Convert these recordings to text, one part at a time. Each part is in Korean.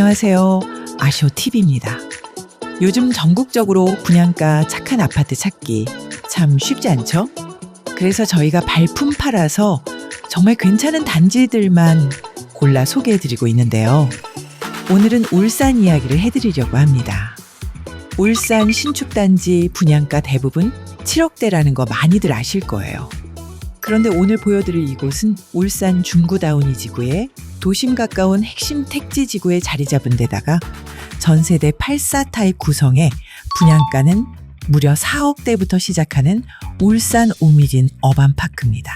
안녕하세요. 아쇼TV입니다. 요즘 전국적으로 분양가 착한 아파트 찾기 참 쉽지 않죠? 그래서 저희가 발품 팔아서 정말 괜찮은 단지들만 골라 소개해드리고 있는데요. 오늘은 울산 이야기를 해드리려고 합니다. 울산 신축단지 분양가 대부분 7억대라는 거 많이들 아실 거예요. 그런데 오늘 보여드릴 이곳은 울산 중구다운이 지구에 도심 가까운 핵심 택지 지구에 자리 잡은 데다가 전세대 84 타입 구성에 분양가는 무려 4억대부터 시작하는 울산 오미진 어반파크입니다.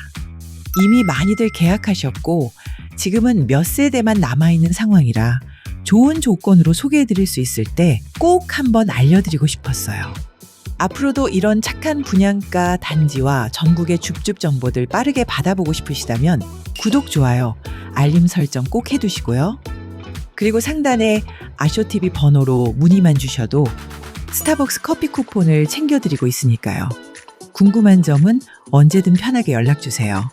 이미 많이들 계약하셨고 지금은 몇 세대만 남아있는 상황이라 좋은 조건으로 소개해드릴 수 있을 때 꼭 한번 알려드리고 싶었어요. 앞으로도 이런 착한 분양가 단지와 전국의 줍줍 정보들 빠르게 받아보고 싶으시다면 구독, 좋아요, 알림 설정 꼭 해두시고요. 그리고 상단에 아쇼TV 번호로 문의만 주셔도 스타벅스 커피 쿠폰을 챙겨드리고 있으니까요. 궁금한 점은 언제든 편하게 연락주세요.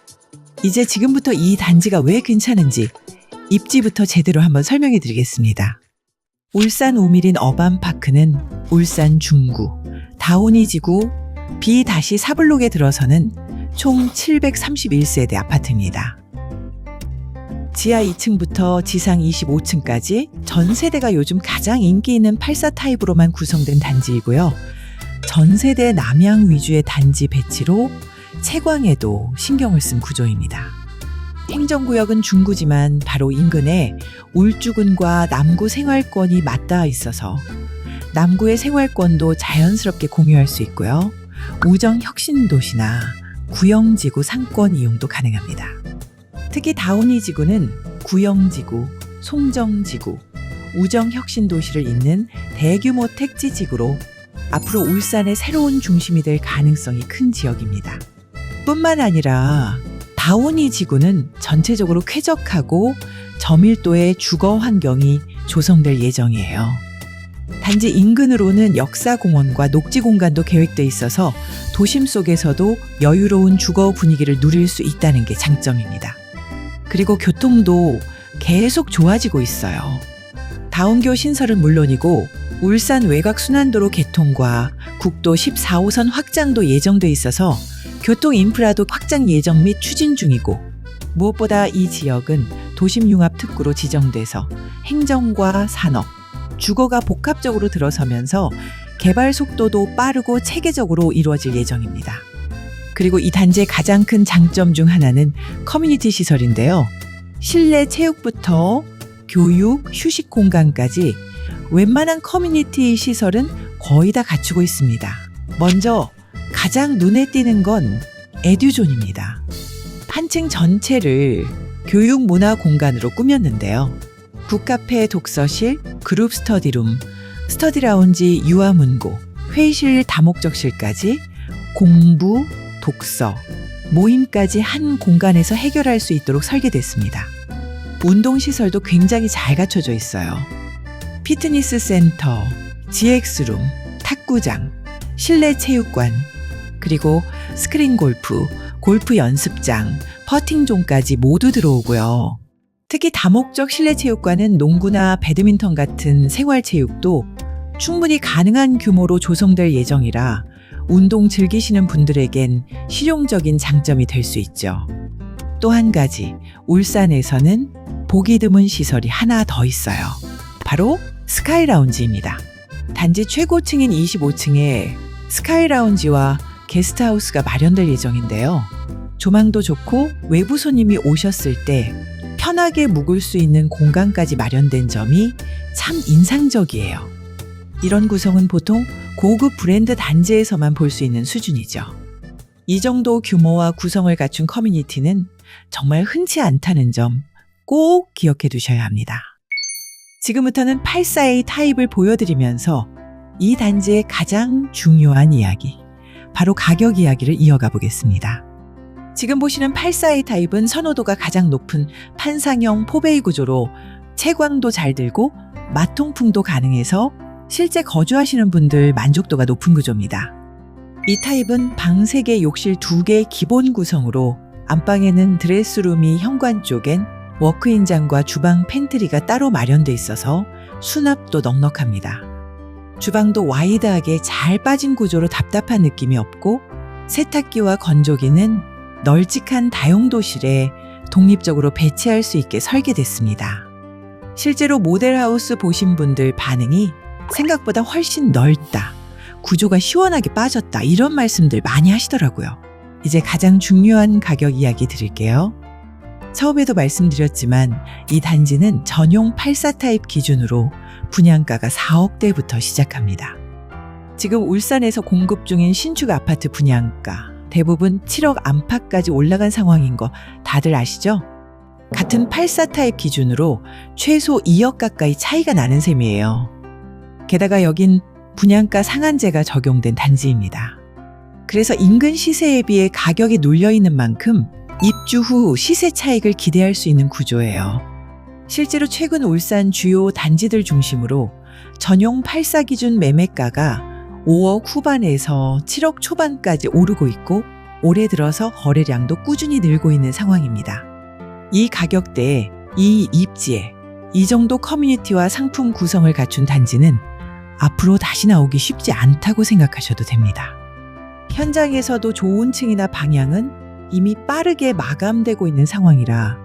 이제 지금부터 이 단지가 왜 괜찮은지 입지부터 제대로 한번 설명해 드리겠습니다. 울산 오미린 어반파크는 울산 중구, 다운이 지구 B-4블록에 들어서는 총 731세대 아파트입니다. 지하 2층부터 지상 25층까지 전 세대가 요즘 가장 인기 있는 84 타입으로만 구성된 단지이고요. 전 세대 남양 위주의 단지 배치로 채광에도 신경을 쓴 구조입니다. 행정구역은 중구지만 바로 인근에 울주군과 남구 생활권이 맞닿아 있어서 남구의 생활권도 자연스럽게 공유할 수 있고요. 우정 혁신 도시나 구영지구 상권 이용도 가능합니다. 특히 다운이 지구는 구영지구, 송정지구, 우정 혁신 도시를 잇는 대규모 택지 지구로 앞으로 울산의 새로운 중심이 될 가능성이 큰 지역입니다. 뿐만 아니라 다운이 지구는 전체적으로 쾌적하고 저밀도의 주거 환경이 조성될 예정이에요. 단지 인근으로는 역사공원과 녹지 공간도 계획돼 있어서 도심 속에서도 여유로운 주거 분위기를 누릴 수 있다는 게 장점입니다. 그리고 교통도 계속 좋아지고 있어요. 다운교 신설은 물론이고 울산 외곽 순환도로 개통과 국도 14호선 확장도 예정돼 있어서 교통 인프라도 확장 예정 및 추진 중이고 무엇보다 이 지역은 도심 융합 특구로 지정돼서 행정과 산업, 주거가 복합적으로 들어서면서 개발 속도도 빠르고 체계적으로 이루어질 예정입니다. 그리고 이 단지의 가장 큰 장점 중 하나는 커뮤니티 시설인데요. 실내 체육부터 교육, 휴식 공간까지 웬만한 커뮤니티 시설은 거의 다 갖추고 있습니다. 먼저 가장 눈에 띄는 건 에듀존입니다. 한층 전체를 교육 문화 공간으로 꾸몄는데요. 북카페 독서실, 그룹 스터디룸, 스터디 라운지 유아문고, 회의실 다목적실까지 공부, 독서, 모임까지 한 공간에서 해결할 수 있도록 설계됐습니다. 운동시설도 굉장히 잘 갖춰져 있어요. 피트니스 센터, GX룸, 탁구장, 실내 체육관, 그리고 스크린 골프, 골프 연습장, 퍼팅존까지 모두 들어오고요. 특히 다목적 실내 체육관은 농구나 배드민턴 같은 생활 체육도 충분히 가능한 규모로 조성될 예정이라 운동 즐기시는 분들에겐 실용적인 장점이 될 수 있죠. 또 한 가지, 울산에서는 보기 드문 시설이 하나 더 있어요. 바로 스카이 라운지입니다. 단지 최고층인 25층에 스카이 라운지와 게스트하우스가 마련될 예정인데요. 조망도 좋고 외부 손님이 오셨을 때 편하게 묵을 수 있는 공간까지 마련된 점이 참 인상적이에요. 이런 구성은 보통 고급 브랜드 단지에서만 볼 수 있는 수준이죠. 이 정도 규모와 구성을 갖춘 커뮤니티는 정말 흔치 않다는 점 꼭 기억해 두셔야 합니다. 지금부터는 84A 타입을 보여드리면서 이 단지의 가장 중요한 이야기, 바로 가격 이야기를 이어가 보겠습니다. 지금 보시는 84A 타입은 선호도가 가장 높은 판상형 포베이 구조로 채광도 잘 들고 마통풍도 가능해서 실제 거주하시는 분들 만족도가 높은 구조입니다. 이 타입은 방 3개, 욕실 2개 기본 구성으로 안방에는 드레스룸이 현관 쪽엔 워크인장과 주방 팬트리가 따로 마련돼 있어서 수납도 넉넉합니다. 주방도 와이드하게 잘 빠진 구조로 답답한 느낌이 없고 세탁기와 건조기는 널찍한 다용도실에 독립적으로 배치할 수 있게 설계됐습니다. 실제로 모델하우스 보신 분들 반응이 생각보다 훨씬 넓다. 구조가 시원하게 빠졌다. 이런 말씀들 많이 하시더라고요. 이제 가장 중요한 가격 이야기 드릴게요. 처음에도 말씀드렸지만 이 단지는 전용 84 타입 기준으로 분양가가 4억대부터 시작합니다. 지금 울산에서 공급 중인 신축 아파트 분양가 대부분 7억 안팎까지 올라간 상황인 거 다들 아시죠? 같은 84 타입 기준으로 최소 2억 가까이 차이가 나는 셈이에요. 게다가 여긴 분양가 상한제가 적용된 단지입니다. 그래서 인근 시세에 비해 가격이 눌려 있는 만큼 입주 후 시세 차익을 기대할 수 있는 구조예요. 실제로 최근 울산 주요 단지들 중심으로 전용 84 기준 매매가가 5억 후반에서 7억 초반까지 오르고 있고 올해 들어서 거래량도 꾸준히 늘고 있는 상황입니다. 이 가격대에 이 입지에 이 정도 커뮤니티와 상품 구성을 갖춘 단지는 앞으로 다시 나오기 쉽지 않다고 생각하셔도 됩니다. 현장에서도 좋은 층이나 방향은 이미 빠르게 마감되고 있는 상황이라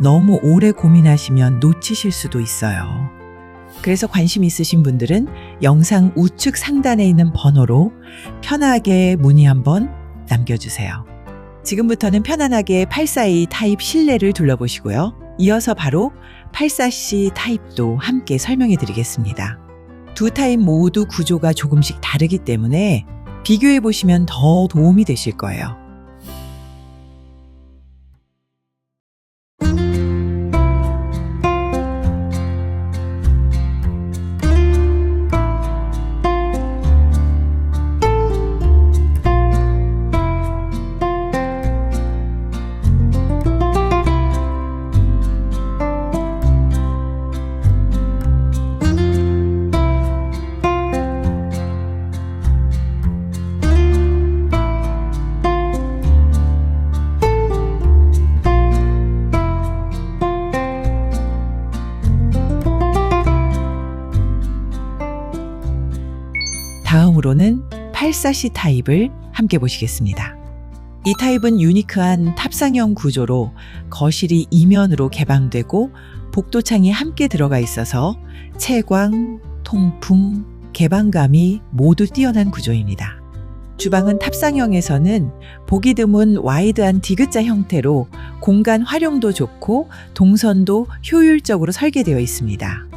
너무 오래 고민하시면 놓치실 수도 있어요. 그래서 관심 있으신 분들은 영상 우측 상단에 있는 번호로 편하게 문의 한번 남겨주세요. 지금부터는 편안하게 842 타입 실내를 둘러보시고요. 이어서 바로 84C 타입도 함께 설명해 드리겠습니다. 두 타입 모두 구조가 조금씩 다르기 때문에 비교해 보시면 더 도움이 되실 거예요. 다음으로는 84C 타입을 함께 보시겠습니다. 이 타입은 유니크한 탑상형 구조로 거실이 이면으로 개방되고 복도창이 함께 들어가 있어서 채광, 통풍, 개방감이 모두 뛰어난 구조입니다. 주방은 탑상형에서는 보기 드문 와이드한 디귿자 형태로 공간 활용도 좋고 동선도 효율적으로 설계되어 있습니다.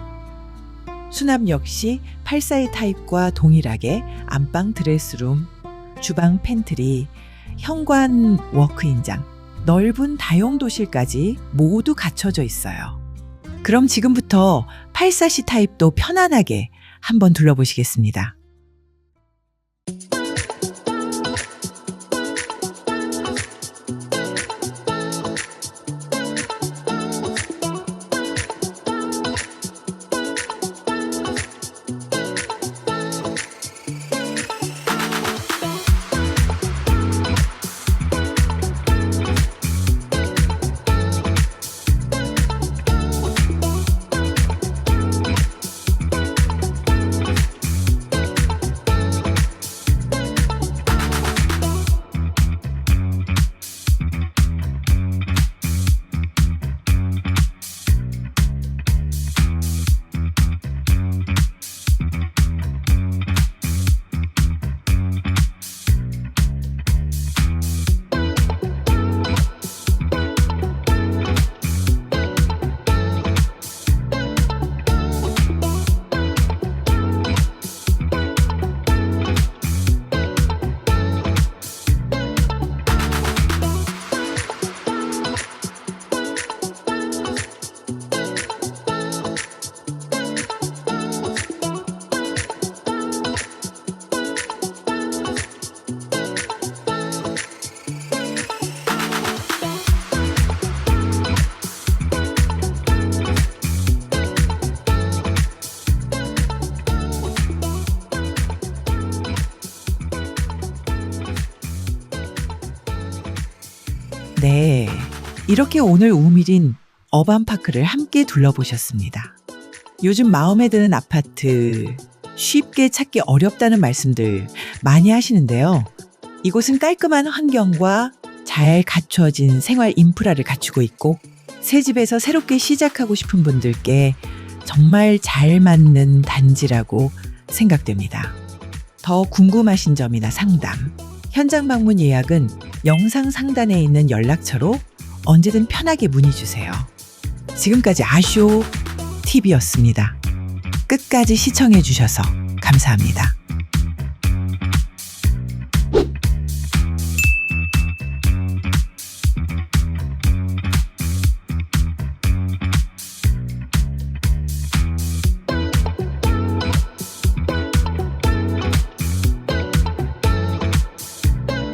수납 역시 842 타입과 동일하게 안방 드레스룸, 주방 팬트리, 현관 워크인장, 넓은 다용도실까지 모두 갖춰져 있어요. 그럼 지금부터 84C 타입도 편안하게 한번 둘러보시겠습니다. 네. 이렇게 오늘 우밀인 어반파크를 함께 둘러보셨습니다. 요즘 마음에 드는 아파트 쉽게 찾기 어렵다는 말씀들 많이 하시는데요. 이곳은 깔끔한 환경과 잘 갖추어진 생활 인프라를 갖추고 있고 새 집에서 새롭게 시작하고 싶은 분들께 정말 잘 맞는 단지라고 생각됩니다. 더 궁금하신 점이나 상담, 현장 방문 예약은 영상 상단에 있는 연락처로 언제든 편하게 문의 주세요. 지금까지 아쇼 TV였습니다. 끝까지 시청해 주셔서 감사합니다.